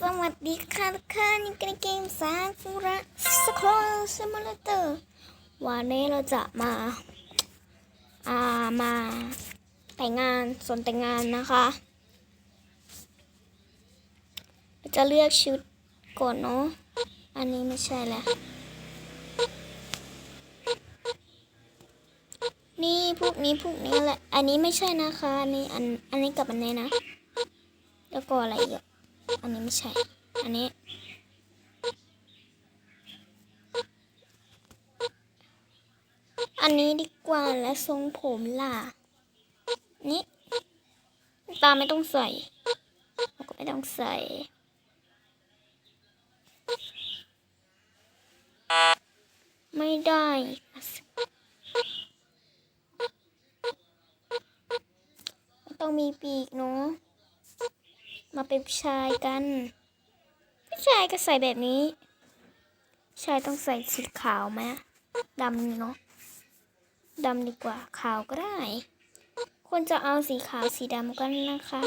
สวัสดีค่ะทุกคนนี่กันเกมซากุระสครอสมูลเตอร์วันนี้เราจะมาอ่ามาแต่งงานส่วนแต่งงานนะคะเราจะเลือกชุดก่อนเนาะอันนี้ไม่ใช่แหละนี่พวกนี้พวกนี้แหละ อันนี้ไม่ใช่นะคะอันนี้อันอันนี้กับอันนี้นะ แล้วก็อะไรอีก อันนี้ไม่ใช่ อันนี้ อันนี้ดีกว่าและทรงผมล่ะ นี่ ตาไม่ต้องใส่ก็ไม่ต้องใส่ไม่ได้ ต้องมีปีกเนาะ มาเป็นผู้ชายกัน ผู้ชายก็ใส่แบบนี้ ชายต้องใส่สีขาวไหมดำเนาะดำดีกว่าขาวก็ได้ ควรจะเอาสีขาวสีดำกันนะคะ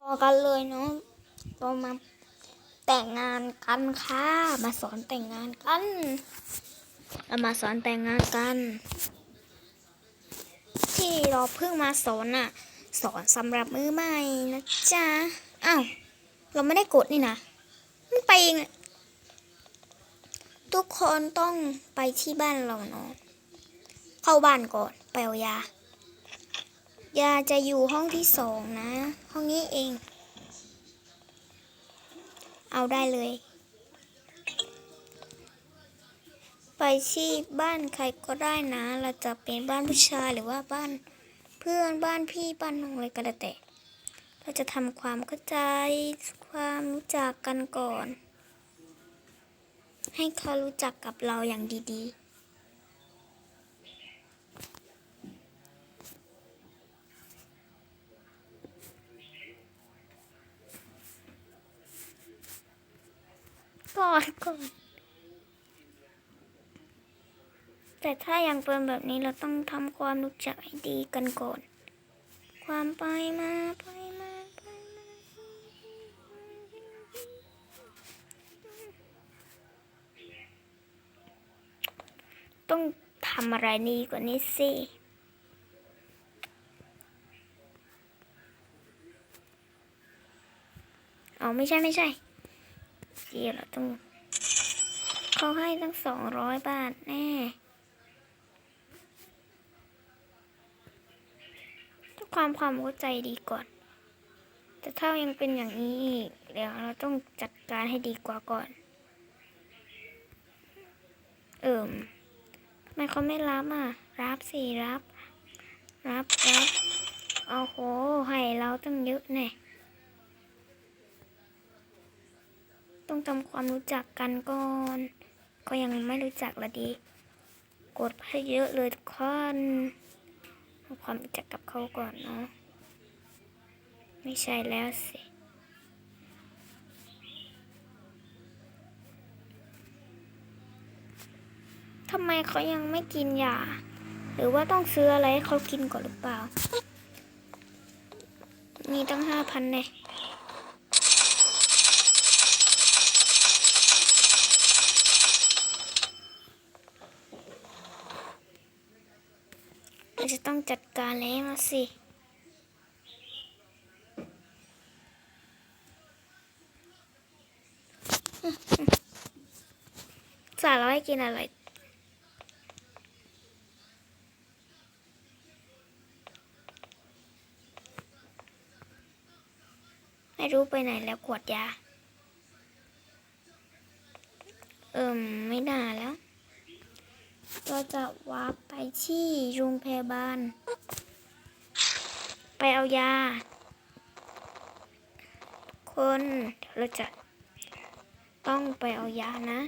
พอกันเลยเนาะเรามาแต่งงานกันค่ะ มาสอนแต่งงานกัน เรามาสอนแต่งงานกัน ที่เราเพิ่งมาสอนน่ะ สอนสำหรับมือใหม่นะจ๊ะอ้าวเราไม่ได้กดนี่นะมันไปเองทุกคนต้องไปที่บ้านเราเนาะเข้าบ้านก่อนไปเอายายาจะอยู่ห้องที่สองนะ ห้องนี้เอง เอาได้เลย ไปที่บ้านใครก็ได้นะ เราจะเป็นบ้านผู้ชายหรือว่าบ้านเพื่อนบ้านพี่บ้านน้องอะไรก็แล้วแต่ เราจะทำความเข้าใจความรู้จักกันก่อน ให้เขารู้จักกับเราอย่างดีๆก่อนก่อน แต่ถ้ายังเป็นแบบนี้เราต้องทำความรู้จักให้ดีกันก่อน ความไปมาไปมาไปมาต้องทำอะไรดีกว่านี้สิเอาไม่ใช่ไม่ใช่เดี๋ยวเราต้องเขาให้ตั้งสองร้อยบาทแน่ ต้อง ความความเข้าใจดีก่อน แต่ถ้ายังเป็นอย่างนี้อีกเดี๋ยวเราต้องจัดการให้ดีกว่าก่อน เอิ่มทำไมเขาไม่รับอะ รับสิรับ รับรับเอาโห ให้เราตั้งเยอะแน่ต้องทำความรู้จักกันก่อน ก็ยังไม่รู้จักละดี กดให้เยอะเลยทุกคน ทำความรู้จักกับเขาก่อนเนาะ ไม่ใช่แล้วสิ ทำไมเขายังไม่กินยา หรือว่าต้องซื้ออะไรให้เขากินก่อนหรือเปล่า มีตั้งห้าพันเน่ เราจะต้องจัดการแล้วมาสิสาเราให้กินอะไรไม่รู้ไปไหนแล้วขวดยา เอิ่ม ไม่น่าแล้ว เราจะวาร์ปไปที่โรงพยาบาล ไปเอายา คนเดี๋ยวเราจะต้องไปเอายานะ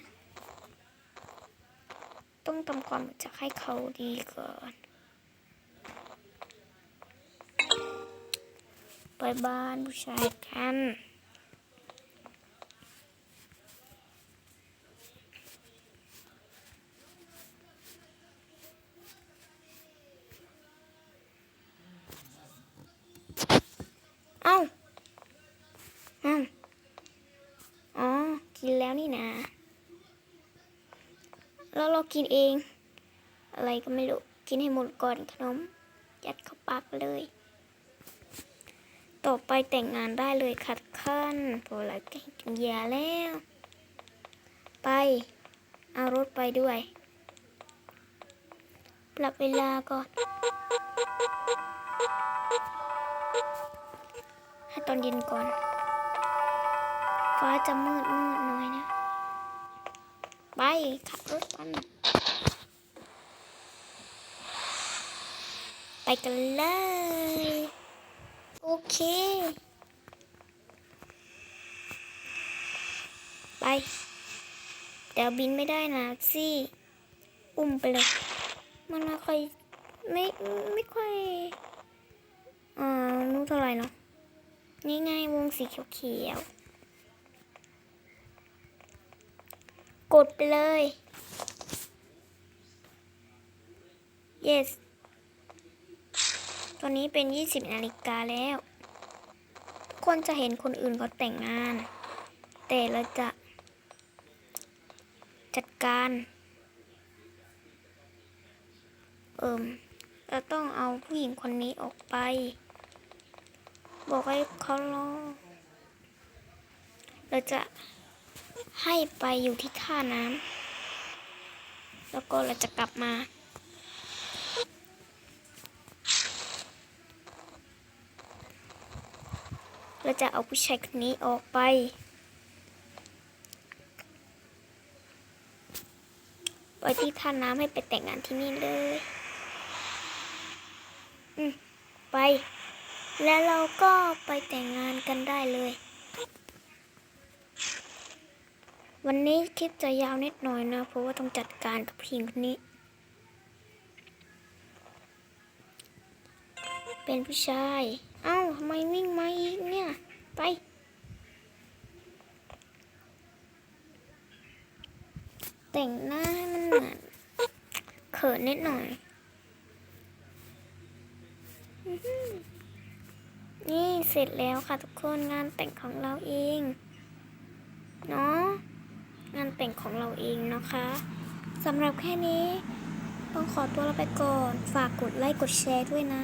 ต้องทำความรู้จักให้เขาดีก่อนไปบ้านผู้ชายกัน อ้าวอ๋อ กิน แล้วนี่นะ แล้วเรากินเอง อะไรก็ไม่รู้ กินให้หมดก่อนขนม ยัดเข้าปากเลย ต่อไปแต่งงานได้เลยขัดขั้นพอเรากินยาแล้ว ไป เอารถไปด้วย ปรับเวลาก่อนให้ตอนเย็นก่อน ฟ้าจะมืดมืดหน่อยนะ ไป ขับรถกันไปกันเลย โอเค ไป เดี๋ยวบินไม่ได้นะสิอุ้มไปเลย มันไม่ค่อย ไม่ ไม่ค่อยอ่านู้เท่าไหร่เนาะนี่ไงวงสีเขียวๆ กดไปเลย yes ตอนนี้เป็น 20นาฬิกาแล้ว คนจะเห็นคนอื่นเขาแต่งงาน แต่เราจะจัดการ เอิมเราต้องเอาผู้หญิงคนนี้ออกไป บอกให้เขารอเราจะ ให้ไปอยู่ที่ท่าน้ำแล้วก็เราจะกลับมา เราจะเอาผู้ชายคนนี้ออกไป ไปที่ท่าน้ำให้ไปแต่งงานที่นี่เลย อืมไป แล้วเราก็ไปแต่งงานกันได้เลย วันนี้คลิปจะยาวนิดหน่อยนะ เพราะว่าต้องจัดการกับผู้หญิงคนนี้ เป็นผู้ชาย เอ้าทำไมวิ่งมาอีกเนี่ย ไป แต่งหน้าให้มันเหมือนเขินนิดหน่อย นี่เสร็จแล้วค่ะทุกคนงานแต่งของเราเอง เนาะ งานแต่งของเราเองนะคะสำหรับแค่นี้ ต้องขอตัวลาไปก่อน ฝากกดไลค์กดแชร์ด้วยนะ